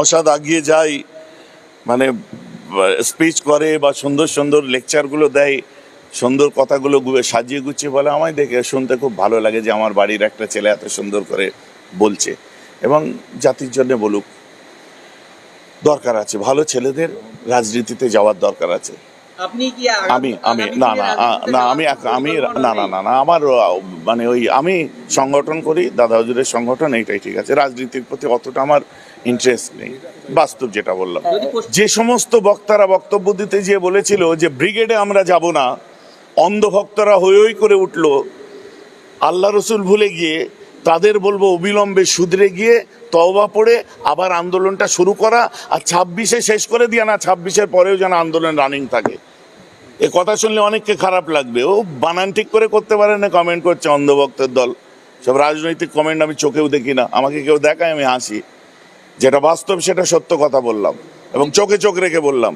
অসাদ আগিয়ে যায় মানে স্পিচ করে বা সুন্দর সুন্দর লেকচারগুলো দেয়, সুন্দর কথাগুলো সাজিয়ে গুছিয়ে বলে, আমায় দেখে শুনতে খুব ভালো লাগে যে আমার বাড়ির একটা ছেলে এত সুন্দর করে বলছে এবং জাতির জন্য বলুক, দরকার আছে। ভালো ছেলেদের রাজনীতিতে যাওয়ার দরকার আছে। আমি আমি না না না আমি আমি না না না না আমার মানে ওই আমি সংগঠন করি দাদা হুজুরের সংগঠন এইটাই ঠিক আছে। রাজনীতির প্রতি অতটা আমার ইন্টারেস্ট নেই। বাস্তব যেটা বললাম। যে সমস্ত বক্তারা বক্তব্য দিতে গিয়ে বলেছিল যে ব্রিগেডে আমরা যাব না অন্ধভক্তরা হই হই করে উঠল আল্লাহ রসুল ভুলে গিয়ে তাদের বলব অবিলম্বে শুধরে গিয়ে তওবা পড়ে আবার আন্দোলনটা শুরু করা আর ছাব্বিশে শেষ করে দিয়ে না, ছাব্বিশের পরেও যেন আন্দোলন রানিং থাকে। এ কথা শুনলে অনেককে খারাপ লাগবে। ও বানান ঠিক করে করতে পারে না কমেন্ট করছে অন্ধভক্তের দল। সব রাজনৈতিক কমেন্ট আমি চোখেও দেখি না। আমাকে কেউ দেখায় আমি হাসি। যেটা বাস্তব সেটা সত্য কথা বললাম এবং চোখে চোখ রেখে বললাম।